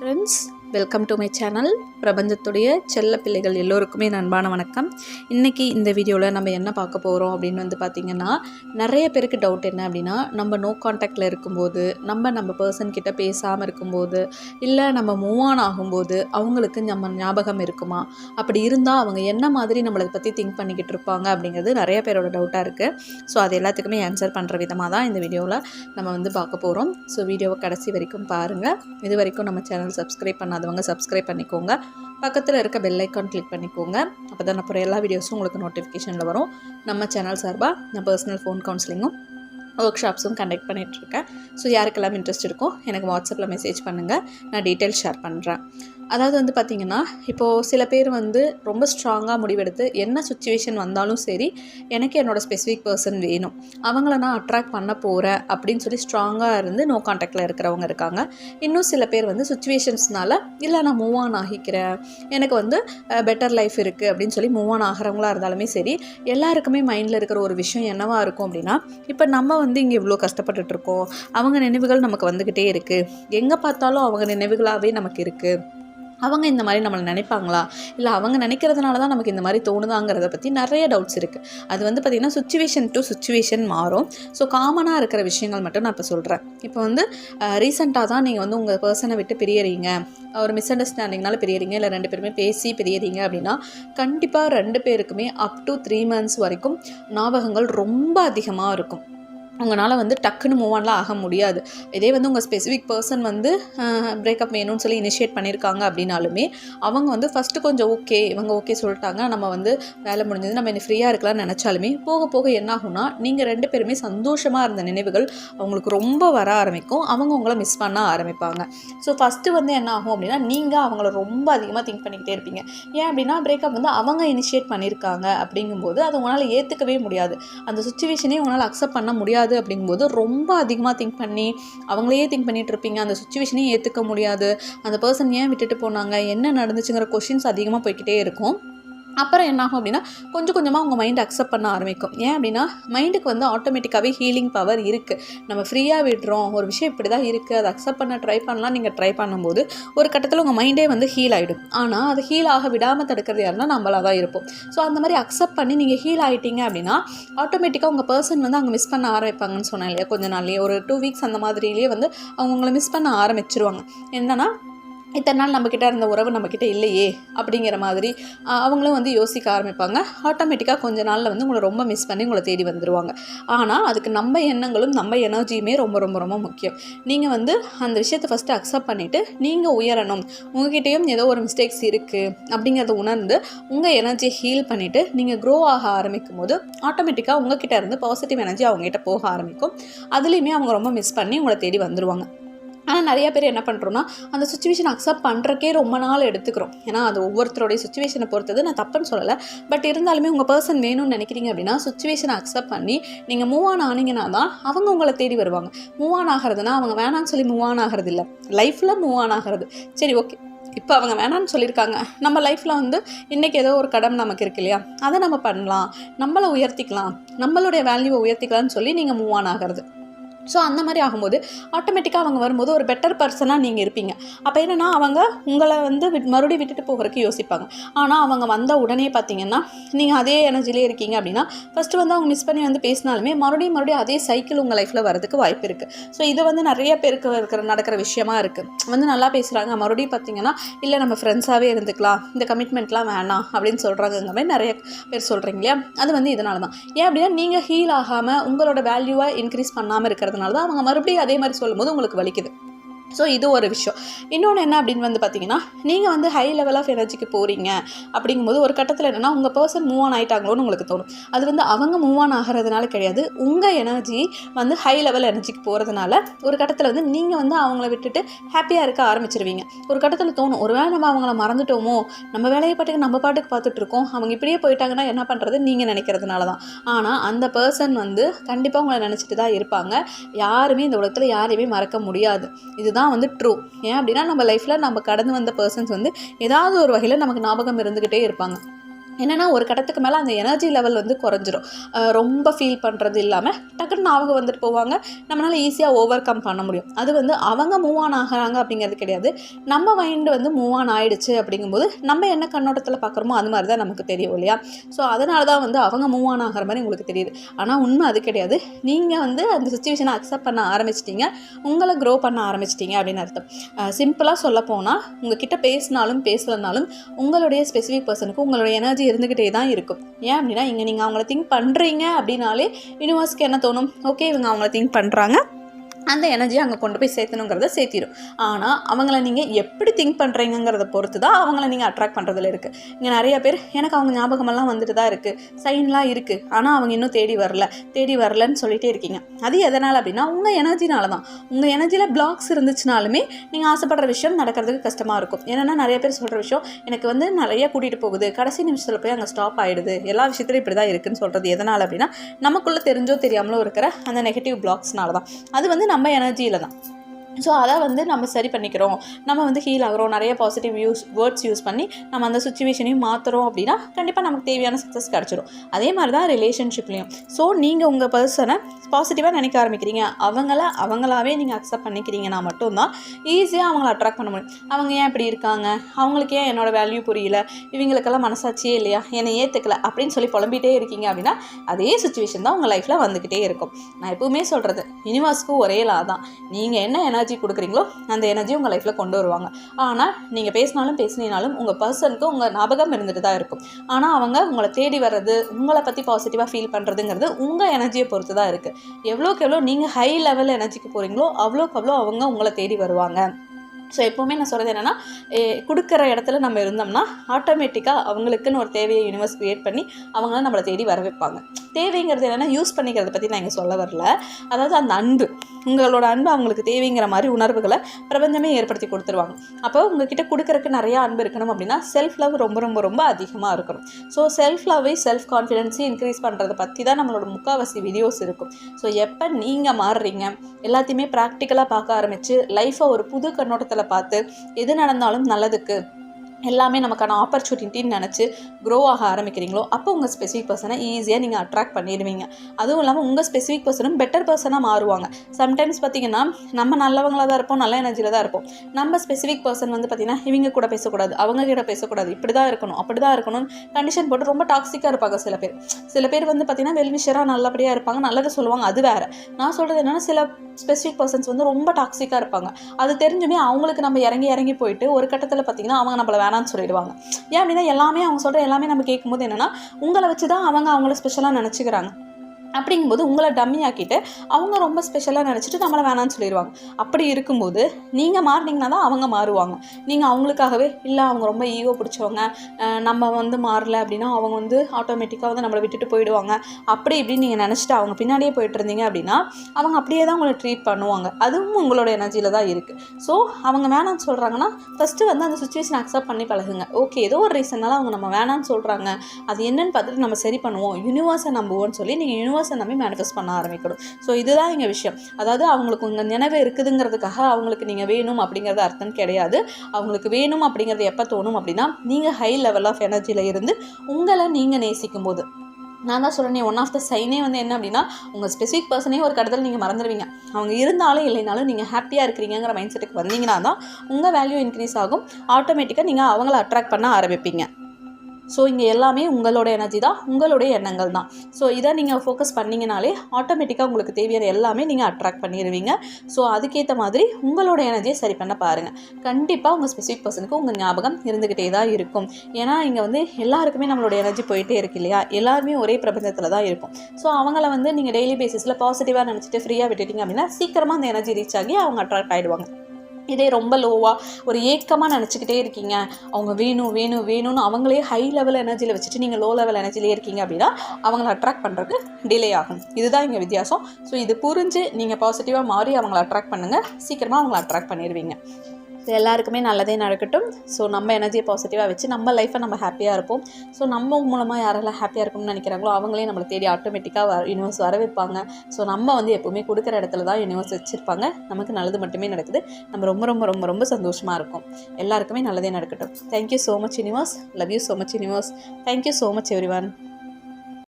Friends Welcome to my channel பிரபஞ்சத்துடைய செல்ல பிள்ளைகள் எல்லோருக்குமே நண்பான அன்பான வணக்கம். இன்றைக்கி இந்த வீடியோவில் நம்ம என்ன பார்க்க போகிறோம் அப்படின்னு வந்து பார்த்திங்கன்னா நிறைய பேருக்கு டவுட் என்ன அப்படின்னா நம்ம நோ காண்டாக்டில் இருக்கும்போது நம்ம நம்ம பர்சன் கிட்ட பேசாமல் இருக்கும்போது இல்லை நம்ம மூவ் ஆன் ஆகும்போது அவங்களுக்கு நம்ம ஞாபகம் இருக்குமா? அப்படி இருந்தால் அவங்க என்ன மாதிரி நம்மளை பற்றி திங்க் பண்ணிக்கிட்டு இருப்பாங்க அப்படிங்கிறது நிறைய பேரோட டவுட்டாக இருக்குது ஸோ அது எல்லாத்துக்குமே ஆன்சர் பண்ணுற விதமாக தான் இந்த வீடியோவில் நம்ம வந்து பார்க்க போகிறோம் ஸோ வீடியோவை கடைசி வரைக்கும் பாருங்கள் இது வரைக்கும் நம்ம சேனல் சப்ஸ்கிரைப் பண்ணாதவங்க சப்ஸ்கிரைப் பண்ணிக்கோங்க. பக்கத்தில் இருக்க பெல் ஐக்கான் கிளிக் பண்ணிக்கோங்க. அப்போ தான் அப்புறம் எல்லா வீடியோஸும் உங்களுக்கு நோட்டிஃபிகேஷனில் வரும். நம்ம சேனல் சார்பாக நான் பர்சனல் ஃபோன் கவுன்சிலிங்கும் ஒர்க் ஷாப்ஸும் கண்டக்ட் பண்ணிகிட்ருக்கேன் ஸோ யாருக்கெல்லாம் இன்ட்ரெஸ்ட் இருக்கோ எனக்கு வாட்ஸ்அப்பில் மெசேஜ் பண்ணுங்கள் நான் டீட்டெயில்ஸ் ஷேர் பண்ணுறேன் அதாவது வந்து பார்த்திங்கன்னா இப்போது சில பேர் வந்து ரொம்ப ஸ்ட்ராங்காக முடிவெடுத்து என்ன சுச்சுவேஷன் வந்தாலும் சரி எனக்கு என்னோடய ஸ்பெசிஃபிக் பர்சன் வேணும். அவங்கள நான் அட்ராக்ட் பண்ண போகிறேன் அப்படின்னு சொல்லி ஸ்ட்ராங்காக இருந்து நோ கான்டாக்டில் இருக்கிறவங்க இருக்காங்க. இன்னும் சில பேர் வந்து சுச்சுவேஷன்ஸ்னால இல்லை நான் மூவ் ஆன் ஆகிக்கிறேன். எனக்கு வந்து பெட்டர் லைஃப் இருக்குது அப்படின்னு சொல்லி மூவ் ஆன் ஆகிறவங்களா இருந்தாலுமே சரி எல்லாருக்குமே மைண்டில் இருக்கிற ஒரு விஷயம் என்னவாக இருக்கும் அப்படின்னா இப்போ நம்ம வந்து இங்கே இவ்வளோ கஷ்டப்பட்டுட்ருக்கோம் அவங்க நினைவுகள் நமக்கு வந்துக்கிட்டே இருக்குது எங்கே பார்த்தாலும் அவங்க நினைவுகளாகவே நமக்கு இருக்குது அவங்க இந்த மாதிரி நம்மளை நினைப்பாங்களா? இல்லை அவங்க நினைக்கிறதுனால தான் நமக்கு இந்த மாதிரி தோணுதாங்கிறத பற்றி நிறைய டவுட்ஸ் இருக்குது அது வந்து பார்த்திங்கன்னா சுச்சுவேஷன் டு சுச்சுவேஷன் மாறும். ஸோ காமனாக இருக்கிற விஷயங்கள் மட்டும் நான் இப்போ சொல்கிறேன் இப்போ வந்து ரீசெண்டாக தான் நீங்கள் வந்து உங்கள் பர்சனை விட்டு பிரியறீங்க. ஒரு மிஸ் அண்டர்ஸ்டாண்டிங்னால பிரியறீங்க. இல்லை ரெண்டு பேருமே பேசி பிரியறீங்க அப்படின்னா கண்டிப்பாக ரெண்டு பேருக்குமே அப் டு த்ரீ மந்த்ஸ் வரைக்கும் ஞாபகங்கள் ரொம்ப அதிகமாக இருக்கும். உங்களால் வந்து டக்குன்னு மூவ் ஆன்லாம் ஆக முடியாது. இதே வந்து உங்கள் ஸ்பெசிஃபிக் பர்சன் வந்து பிரேக்கப் வேணும்னு சொல்லி இனிஷியேட் பண்ணியிருக்காங்க அப்படின்னாலுமே அவங்க வந்து ஃபஸ்ட்டு கொஞ்சம் ஓகே இவங்க ஓகே சொல்லிட்டாங்க நம்ம வந்து வேலை முடிஞ்சது நம்ம என்ன ஃப்ரீயாக இருக்கலாம்னு நினச்சாலுமே போக போக என்ன ஆகும்னா நீங்கள் ரெண்டு பேருமே சந்தோஷமாக இருந்த நினைவுகள் அவங்களுக்கு ரொம்ப வர ஆரம்பிக்கும். அவங்க உங்களை மிஸ் பண்ண ஆரம்பிப்பாங்க. ஸோ ஃபஸ்ட்டு வந்து என்ன ஆகும் அப்படின்னா நீங்கள் அவங்கள ரொம்ப அதிகமாக திங்க் பண்ணிக்கிட்டே இருப்பீங்க. ஏன் அப்படின்னா பிரேக்கப் வந்து அவங்க இனிஷியேட் பண்ணியிருக்காங்க அப்படிங்கும்போது அதை உங்களால் ஏற்றுக்கவே முடியாது. அந்த சுச்சுவேஷனே உங்களால் அக்செப்ட் பண்ண முடியாது அப்படிங்கும்போது ரொம்ப அதிகமாக திங்க் பண்ணி அவங்களையே திங்க் பண்ணிட்டு இருப்பீங்க. அந்த சுச்சுவேஷனையும் ஏற்றுக்க முடியாது. அந்த பர்சன் ஏன் விட்டுட்டு போனாங்க? என்ன நடந்துச்சுங்கிற கொஷின்ஸ் அதிகமாக போய்கிட்டே இருக்கும். அப்புறம் என்னாகும் அப்படின்னா கொஞ்சம் கொஞ்சமாக உங்கள் மைண்ட் அக்செப்ட் பண்ண ஆரம்பிக்கும். ஏன் அப்படின்னா மைண்டுக்கு வந்து ஆட்டோமேட்டிக்காகவே ஹீலிங் பவர் இருக்குது நம்ம ஃப்ரீயாக விடுறோம். ஒரு விஷயம் இப்படி தான் இருக்குது அதை அக்செப்ட் பண்ண ட்ரை பண்ணலாம். நீங்கள் ட்ரை பண்ணும்போது ஒரு கட்டத்தில் உங்கள் மைண்டே வந்து ஹீல் ஆகிடும் ஆனால் அது ஹீல் ஆக விடாமல் தடுக்கிறது யாருன்னா நம்மளாக தான் இருப்போம். ஸோ அந்த மாதிரி அக்செப்ட் பண்ணி நீங்கள் ஹீல் ஆகிட்டீங்க அப்படின்னா ஆட்டோமேட்டிக்காக உங்கள் பர்சன் வந்து அங்கே மிஸ் பண்ண ஆரம்பிப்பாங்கன்னு சொன்னேன் இல்லையா கொஞ்ச நாள்லேயே. ஒரு டூ வீக்ஸ் அந்த மாதிரிலேயே வந்து அவங்க உங்களை மிஸ் பண்ண ஆரம்பிச்சிருவாங்க. என்னென்னா இத்தனை நாள் நம்மக்கிட்ட இருந்த உறவு நம்மக்கிட்ட இல்லையே அப்படிங்கிற மாதிரி அவங்களும் வந்து யோசிக்க ஆரம்பிப்பாங்க. ஆட்டோமேட்டிக்காக கொஞ்ச நாளில் வந்து உங்களை ரொம்ப மிஸ் பண்ணி உங்களை தேடி வந்துடுவாங்க ஆனால் அதுக்கு நம்ம எண்ணங்களும் நம்ம எனர்ஜியுமே ரொம்ப ரொம்ப ரொம்ப முக்கியம். நீங்கள் வந்து அந்த விஷயத்தை ஃபஸ்ட்டு அக்செப்ட் பண்ணிவிட்டு நீங்கள் உயரணும். உங்ககிட்டயும் ஏதோ ஒரு மிஸ்டேக்ஸ் இருக்குது அப்படிங்கிறத உணர்ந்து உங்கள் எனர்ஜியை ஹீல் பண்ணிவிட்டு நீங்கள் க்ரோ ஆக ஆரம்பிக்கும் போது ஆட்டோமேட்டிக்காக உங்ககிட்ட இருந்து பாசிட்டிவ் எனர்ஜி அவங்ககிட்ட போக ஆரம்பிக்கும். அதுலேயுமே அவங்க ரொம்ப மிஸ் பண்ணி உங்களை தேடி வந்துடுவாங்க ஆனால் நிறைய பேர் என்ன பண்ணுறோன்னா அந்த சுச்சுவேஷன் அக்செப்ட் பண்ணுறக்கே ரொம்ப நாள் எடுத்துக்கிறோம். ஏன்னா அது ஒவ்வொருத்தருடைய சுச்சுவேஷனை பொறுத்தது. நான் தப்புன்னு சொல்லலை. பட் இருந்தாலுமே உங்கள் பர்சன் வேணும்னு நினைக்கிறீங்க அப்படின்னா சுச்சுவேஷனை அக்செப்ட் பண்ணி நீங்கள் மூவ் ஆன் ஆனீங்கன்னா தான் அவங்க உங்களை தேடி வருவாங்க. மூவ் ஆன் ஆகிறதுனா அவங்க வேணான்னு சொல்லி மூவ் ஆன் ஆகிறது இல்லை. லைஃப்பில் மூவ் ஆன் ஆகிறது. சரி ஓகே இப்போ அவங்க வேணான்னு சொல்லியிருக்காங்க. நம்ம லைஃப்பில் வந்து இன்றைக்கி ஏதோ ஒரு கடமை நமக்கு இருக்கு இல்லையா? அதை நம்ம பண்ணலாம். நம்மளை உயர்த்திக்கலாம். நம்மளுடைய வேல்யூவை உயர்த்திக்கலாம்னு சொல்லி நீங்கள் மூவ் ஆன் ஆகிறது. ஸோ அந்த மாதிரி ஆகும்போது ஆட்டோமேட்டிக்காக அவங்க வரும்போது ஒரு பெட்டர் பர்சனாக நீங்கள் இருப்பீங்க. அப்போ என்னென்னா அவங்க உங்களை வந்து விட் மறுபடியும் விட்டுட்டு போகிறதுக்கு யோசிப்பாங்க. ஆனால் அவங்க வந்த உடனே பார்த்தீங்கன்னா நீங்கள் அதே எனர்ஜிலே இருக்கீங்க அப்படின்னா ஃபஸ்ட்டு வந்து அவங்க மிஸ் பண்ணி வந்து பேசினாலுமே மறுபடியும் மறுபடியும் அதே சைக்கிள் உங்கள் லைஃப்பில் வரதுக்கு வாய்ப்பு இருக்குது ஸோ இது வந்து நிறைய பேருக்கு இருக்கிற நடக்கிற விஷயமா இருக்குது வந்து நல்லா பேசுகிறாங்க மறுபடியும் பார்த்தீங்கன்னா இல்லை நம்ம ஃப்ரெண்ட்ஸாகவே இருந்துக்கலாம். இந்த கமிட்மெண்ட்லாம் வேணாம். அப்படின்னு சொல்கிறாங்கங்க மாதிரி நிறைய பேர் சொல்கிறீங்க இல்லையா? அது வந்து இதனால தான் ஏன் அப்படின்னா நீங்கள் ஹீல் ஆகாமல் உங்களோட வேல்யூவை இன்க்ரீஸ் பண்ணாமல் இருக்கிறது இருக்கிறதுனால தான் அவங்க மறுபடியும் அதே மாதிரி சொல்லும்போது உங்களுக்கு வலிக்குது. ஸோ இது ஒரு விஷயம். இன்னொன்று என்ன அப்படின்னு வந்து பார்த்தீங்கன்னா நீங்கள் வந்து ஹை லெவல் ஆஃப் எனர்ஜிக்கு போகிறீங்க அப்படிங்கும்போது ஒரு கட்டத்தில் என்னென்னா உங்கள் பர்சன் மூவ் ஆன் ஆகிட்டாங்களோன்னு உங்களுக்கு தோணும். அது வந்து அவங்க மூவ் ஆன் ஆகிறதுனால கிடையாது. உங்கள் எனர்ஜி வந்து ஹை லெவல் எனர்ஜிக்கு போகிறதுனால ஒரு கட்டத்தில் வந்து நீங்கள் வந்து அவங்கள விட்டுட்டு ஹாப்பியாக இருக்க ஆரம்பிச்சிருவீங்க. ஒரு கட்டத்தில் தோணும் ஒரு வேளை நம்ம அவங்கள மறந்துட்டோமோ நம்ம வேலையை பாட்டுக்கு நம்ம பாட்டுக்கு பார்த்துட்டு இருக்கோம் அவங்க இப்படியே போயிட்டாங்கன்னா என்ன பண்ணுறது நீங்கள் நினைக்கிறதுனால தான். ஆனால் அந்த பர்சன் வந்து கண்டிப்பாக உங்களை நினச்சிட்டு தான் இருப்பாங்க. யாருமே இந்த உலகத்தில் யாரையுமே மறக்க முடியாது. இதுதான் தான் வந்து ட்ரூ ஏன் அப்படின்னா நம்ம லைஃப்பில் நம்ம கடந்து வந்த பர்சன்ஸ் வந்து ஏதாவது ஒரு வகையில் நமக்கு ஞாபகம் இருந்துக்கிட்டே இருப்பாங்க. என்னென்னா ஒரு கட்டத்துக்கு மேலே அந்த எனர்ஜி லெவல் வந்து குறைஞ்சிரும். ரொம்ப ஃபீல் பண்ணுறது இல்லாமல் டக்குன்னு ஞாபகம் வந்துட்டு போவாங்க. நம்மளால் ஈஸியாக ஓவர் கம் பண்ண முடியும். அது வந்து அவங்க மூவ் ஆன் ஆகிறாங்க அப்படிங்கிறது கிடையாது. நம்ம மைண்டு வந்து மூவ் ஆன் ஆகிடுச்சு அப்படிங்கும்போது நம்ம என்ன கண்ணோட்டத்தில் பார்க்குறோமோ அது மாதிரி தான் நமக்கு தெரியும் இல்லையா? ஸோ அதனால தான் வந்து அவங்க மூவ் ஆன் ஆகிற மாதிரி உங்களுக்கு தெரியுது. ஆனால் உண்மை அது கிடையாது. நீங்கள் வந்து அந்த சுச்சுவேஷனை அக்செப்ட் பண்ண ஆரம்பிச்சிட்டிங்க. உங்களை க்ரோ பண்ண ஆரம்பிச்சிட்டிங்க அப்படின்னு அர்த்தம். சிம்பிளாக சொல்ல போனால் உங்ககிட்ட பேசினாலும் பேசலைனாலும் உங்களுடைய ஸ்பெசிஃபிக் பர்சனுக்கு உங்களுடைய எனர்ஜி இருந்துக்கிட்டே தான் இருக்கும். ஏன் அப்படின்னா இங்கே நீங்கள் அவங்கள திங்க் பண்ணுறீங்க அப்படின்னாலே யூனிவர்ஸ்க்கு என்ன தோணும்? ஓகே இவங்க அவங்கள திங்க் பண்ணுறாங்க அந்த எனர்ஜியை அங்கே கொண்டு போய் சேர்த்தணுங்கிறத சேர்த்திடும் ஆனால் அவங்கள நீங்கள் எப்படி திங்க் பண்ணுறீங்கிறத பொறுத்து தான் அவங்கள நீங்கள் அட்ராக்ட் பண்ணுறதுல இருக்குது இங்கே நிறைய பேர் எனக்கு அவங்க ஞாபகமெல்லாம் வந்துட்டு தான் இருக்குது சைன்லாம் இருக்குது ஆனால் அவங்க இன்னும் தேடி வரல. தேடி வரலன்னு சொல்லிகிட்டே இருக்கீங்க. அது எதனால் அப்படின்னா உங்கள் எனர்ஜினால தான் உங்கள் எனர்ஜியில் பிளாக்ஸ் இருந்துச்சுனாலுமே நீங்கள் ஆசைப்படுற விஷயம் நடக்கிறதுக்கு கஷ்டமாக இருக்கும். ஏன்னா நிறைய பேர் சொல்கிற விஷயம் எனக்கு வந்து நிறைய கூட்டிகிட்டு போகுது. கடைசி நிமிஷத்தில் போய் அங்கே ஸ்டாப் ஆகிடுது எல்லா விஷயத்துலையும் இப்படி தான் இருக்குதுன்னு சொல்கிறது எதனால் அப்படின்னா நமக்குள்ளே தெரிஞ்சோ தெரியாமலோ இருக்கிற அந்த நெகட்டிவ் பிளாக்ஸ்னால தான் அது வந்து நம்ம எனர்ஜியில் தான். ஸோ அதை வந்து நம்ம சரி பண்ணிக்கிறோம். நம்ம வந்து ஹீல் ஆகிறோம். நிறைய பாசிட்டிவ் யூஸ் வேர்ட்ஸ் யூஸ் பண்ணி நம்ம அந்த சுச்சுவேஷனையும் மாற்றுறோம் அப்படின்னா கண்டிப்பாக நமக்கு தேவையான சக்ஸஸ் கிடச்சிரும். அதே மாதிரி தான் ரிலேஷன்ஷிப்லேயும் ஸோ நீங்கள் உங்கள் பர்சனை பாசிட்டிவாக நினைக்க ஆரம்பிக்கிறீங்க. அவங்கள அவங்களாவே நீங்கள் அக்செப்ட் பண்ணிக்கிறீங்கன்னா மட்டும்தான் ஈஸியாக அவங்கள அட்ராக்ட் பண்ண முடியும். அவங்க ஏன் இப்படி இருக்காங்க? அவங்களுக்கு ஏன் என்னோட வேல்யூ புரியல? இவங்களுக்கெல்லாம் மனசாட்சியே இல்லையா? என்னை ஏற்றுக்கல அப்படின்னு சொல்லி புலம்பிகிட்டே இருக்கீங்க அப்படின்னா அதே சுச்சுவேஷன் தான் உங்கள் லைஃப்பில் வந்துக்கிட்டே இருக்கும். நான் எப்பவுமே சொல்கிறது யூனிவர்ஸ்க்கு ஒரே லா தான். நீங்கள் என்ன எனர்ஜி கொடுக்குறீங்களோ அந்த எனர்ஜி உங்கள் லைஃப்பில் கொண்டு வருவாங்க. ஆனால் நீங்கள் பேசினாலும் பேசினாலும் உங்கள் பர்சனுக்கு உங்கள் ஞாபகம் இருந்துட்டு தான் இருக்கும். ஆனால் அவங்க உங்களை தேடி வர்றது உங்களை பற்றி பாசிட்டிவாக ஃபீல் பண்ணுறதுங்கிறது உங்கள் எனர்ஜியை பொறுத்து தான் இருக்குது எவ்வளோக்கு எவ்வளோ நீங்கள் ஹை லெவல் எனர்ஜிக்கு போகிறீங்களோ அவ்வளோக்கு அவ்வளோ அவங்க உங்களை தேடி வருவாங்க. ஸோ எப்போவுமே நான் சொல்கிறது என்னென்னா கொடுக்குற இடத்துல நம்ம இருந்தோம்னா ஆட்டோமேட்டிக்காக அவங்களுக்குன்னு ஒரு தேவையை யூனிவர்ஸ் க்ரியேட் பண்ணி அவங்கள நம்மளை தேடி வர வைப்பாங்க. தேவைங்கிறது என்னென்னா யூஸ் பண்ணிக்கிறத பற்றி நான் இங்கே சொல்ல வரல. அதாவது அந்த அன்பு. உங்களோட அன்பு அவங்களுக்கு தேவைங்கிற மாதிரி உணர்வுகளை பிரபஞ்சமே ஏற்படுத்தி கொடுத்துருவாங்க. அப்போ உங்ககிட்ட கொடுக்குறக்கு நிறையா அன்பு இருக்கணும் அப்படின்னா செல்ஃப் லவ் ரொம்ப ரொம்ப ரொம்ப அதிகமாக இருக்கணும். ஸோ செல்ஃப் லவ்வை செல்ஃப் கான்ஃபிடென்ஸையும் இன்க்ரீஸ் பண்ணுறதை பற்றி தான் நம்மளோட முக்கால்வாசி வீடியோஸ் இருக்கும். ஸோ எப்போ நீங்கள் மாறுறீங்க எல்லாத்தையுமே ப்ராக்டிக்கலாக பார்க்க ஆரம்பித்து லைஃப்பை ஒரு புது கண்ணோட்டத்தில் பார்த்து எது நடந்தாலும் நல்லதுக்கு எல்லாமே நமக்கான ஆப்பர்ச்சுனிட்டின்னு நினச்சி க்ரோ ஆக ஆரம்பிக்கிறீங்களோ அப்போ உங்கள் ஸ்பெசிஃபிக் பர்சனை ஈஸியாக நீங்கள் அட்ராக்ட் பண்ணிடுவீங்க. அதுவும் இல்லாமல் உங்கள் ஸ்பெசிஃபிக் பர்சனும் பெட்டர் பர்சனாக மாறுவாங்க. சம்டைம்ஸ் பார்த்தீங்கன்னா நம்ம நல்லவங்களாக தான் இருப்போம் நல்ல எனர்ஜியில் தான் இருப்போம். நம்ம ஸ்பெசிஃபிக் பர்சன் வந்து பார்த்திங்கன்னா இவங்க கூட பேசக்கூடாது அவங்க கிட்ட பேசக்கூடாது. இப்படி தான் இருக்கணும் அப்படி தான் இருக்கணும் கண்டிஷன் போட்டு ரொம்ப டாக்ஸிக்காக இருப்பாங்க சில பேர். சில பேர் வந்து பார்த்திங்கன்னா வெல்விஷராக நல்லபடியாக இருப்பாங்க நல்லதை சொல்லுவாங்க அது வேறு. நான் சொல்கிறது என்னென்னா சில ஸ்பெசிஃபிக் பர்சன்ஸ் வந்து ரொம்ப டாக்ஸிக்காக இருப்பாங்க. அது தெரிஞ்சுமே அவங்களுக்கு நம்ம இறங்கி இறங்கி போயிட்டு ஒரு கட்டத்தில் பார்த்திங்கன்னா அவங்க நம்மளை வேணான்னு சொல்லிடுவாங்க. ஏன் அப்படின்னா எல்லாமே அவங்க சொல்கிற எல்லாமே நம்ம கேட்கும்போது என்னென்னா உங்களை வச்சு தான் அவங்க அவங்கள ஸ்பெஷலாக நினச்சிக்கிறாங்க. அப்படிங்கும்போது உங்களை டம்மி ஆக்கிட்டு அவங்க ரொம்ப ஸ்பெஷலாக நினச்சிட்டு நம்மளை வேணான்னு சொல்லிடுவாங்க அப்படி இருக்கும்போது நீங்கள் மாறினீங்கன்னா தான் அவங்க மாறுவாங்க. நீங்கள் அவங்களுக்காகவே இல்லை அவங்க ரொம்ப ஈகோ பிடிச்சவங்க. நம்ம வந்து மாறல அப்படின்னா அவங்க வந்து ஆட்டோமேட்டிக்காக வந்து நம்மளை விட்டுட்டு போயிடுவாங்க. அப்படி இப்படின்னு நீங்கள் நினச்சிட்டு அவங்க பின்னாடியே போயிட்டு இருந்தீங்க அப்படின்னா அவங்க அப்படியே தான் உங்களை ட்ரீட் பண்ணுவாங்க. அதுவும் உங்களோட எனர்ஜியில் தான் இருக்குது ஸோ அவங்க வேணான்னு சொல்கிறாங்கன்னா ஃபஸ்ட்டு வந்து அந்த சுச்சுவேஷன் அக்செப்ட் பண்ணி பழகுங்க. ஓகே ஏதோ ஒரு ரீசன்னால அவங்க நம்ம வேணாம்னு சொல்கிறாங்க அது என்னன்னு பார்த்துட்டு நம்ம சரி பண்ணுவோம். யூனிவர்ஸை நம்புவோம்னு சொல்லி நீங்கள் யூனிவர்ஸ் நம்பி மேனிஃபெஸ்ட் பண்ண ஆரம்பிக்கணும். ஸோ இதுதான் எங்கள் விஷயம். அதாவது அவங்களுக்கு உங்கள் நினைவு இருக்குதுங்கிறதுக்காக அவங்களுக்கு நீங்கள் வேணும் அப்படிங்கிறது அர்த்தம் கிடையாது. அவங்களுக்கு வேணும் அப்படிங்கிறது எப்போ தோணும் அப்படின்னா நீங்கள் ஹை லெவல் ஆஃப் எனர்ஜியில் இருந்து உங்களை நீங்கள் நேசிக்கும் போது நான் தான் சொல்கிறேன் ஒன் ஆஃப் த சைனே வந்து என்ன அப்படின்னா உங்கள் ஸ்பெசிஃபிக் பர்சனே ஒரு கடத்தில் நீங்கள் மறந்துடுவீங்க. அவங்க இருந்தாலும் இல்லைனாலும் நீங்கள் ஹாப்பியாக இருக்கிறீங்கிற மைண்ட் செட்டுக்கு வந்தீங்கன்னா தான் உங்கள் வேல்யூ இன்க்ரீஸ் ஆகும். ஆட்டோமேட்டிக்காக நீங்கள் அவங்கள அட்ராக்ட் பண்ண ஆரம்பிப்பீங்க. ஸோ இங்கே எல்லாமே உங்களோட எனர்ஜி தான் உங்களுடைய எண்ணங்கள் தான். ஸோ இதை நீங்கள் ஃபோக்கஸ் பண்ணிங்கனாலே ஆட்டோமேட்டிக்காக உங்களுக்கு தேவையான எல்லாமே நீங்கள் அட்ராக்ட் பண்ணிடுவீங்க ஸோ அதுக்கேற்ற மாதிரி உங்களோட எனர்ஜியை சரி பண்ண பாருங்கள் கண்டிப்பாக உங்கள் ஸ்பெசிஃபிக் பர்சனுக்கு உங்கள் ஞாபகம் இருந்துக்கிட்டே தான் இருக்கும். ஏன்னா இங்கே வந்து எல்லாருக்குமே நம்மளோட எனர்ஜி போயிட்டே இருக்கு இல்லையா? எல்லாருமே ஒரே பிரபஞ்சத்தில் தான் இருக்கும். ஸோ அவங்கள வந்து நீங்கள் டெய்லி பேசிஸில் பாசிட்டிவாக நினச்சிட்டு ஃப்ரீயாக விட்டுட்டீங்க அப்படின்னா சீக்கிரமாக அந்த எனர்ஜி ரீச் ஆகி அவங்க அட்ராக்ட் ஆகிடுவாங்க இதே ரொம்ப லோவாக ஒரு ஏக்கமாக நினச்சிக்கிட்டே இருக்கீங்க. அவங்க வேணும் வேணும் வேணும்னு அவங்களே ஹை லெவல் எனர்ஜியில் வச்சுட்டு நீங்கள் லோ லெவல் எனர்ஜிலே இருக்கீங்க அப்படின்னா அவங்கள அட்ராக்ட் பண்ணுறதுக்கு டிலே ஆகும். இதுதான் இங்கே வித்தியாசம். ஸோ இது புரிஞ்சு நீங்கள் பாசிட்டிவாக மாறி அவங்கள அட்ராக்ட் பண்ணுங்கள் சீக்கிரமாக அவங்கள அட்ராக்ட் பண்ணிடுவீங்க ஸோ எல்லாருக்குமே நல்லதே நடக்கட்டும். ஸோ நம்ம எனர்ஜியை பாசிட்டிவாக வச்சு நம்ம லைஃப்பை நம்ம ஹாப்பியாக இருப்போம். ஸோ நம்ம மூலமாக யாரெல்லாம் ஹாப்பியாக இருக்கணும்னு நினைக்கிறாங்களோ அவங்களே நம்மளை தேடி ஆட்டோமேட்டிக்காக வர யூனிவர்ஸ் வர வைப்பாங்க. ஸோ நம்ம வந்து எப்போவுமே கொடுக்குற இடத்துல தான் யூனிவர்ஸ் வச்சுருப்பாங்க. நமக்கு நல்லது மட்டுமே நடக்குது. நம்ம ரொம்ப ரொம்ப ரொம்ப ரொம்ப சந்தோஷமாக இருக்கும். எல்லாருக்குமே நல்லதே நடக்கட்டும். Thank you so much universe love you so much universe thank you so much everyone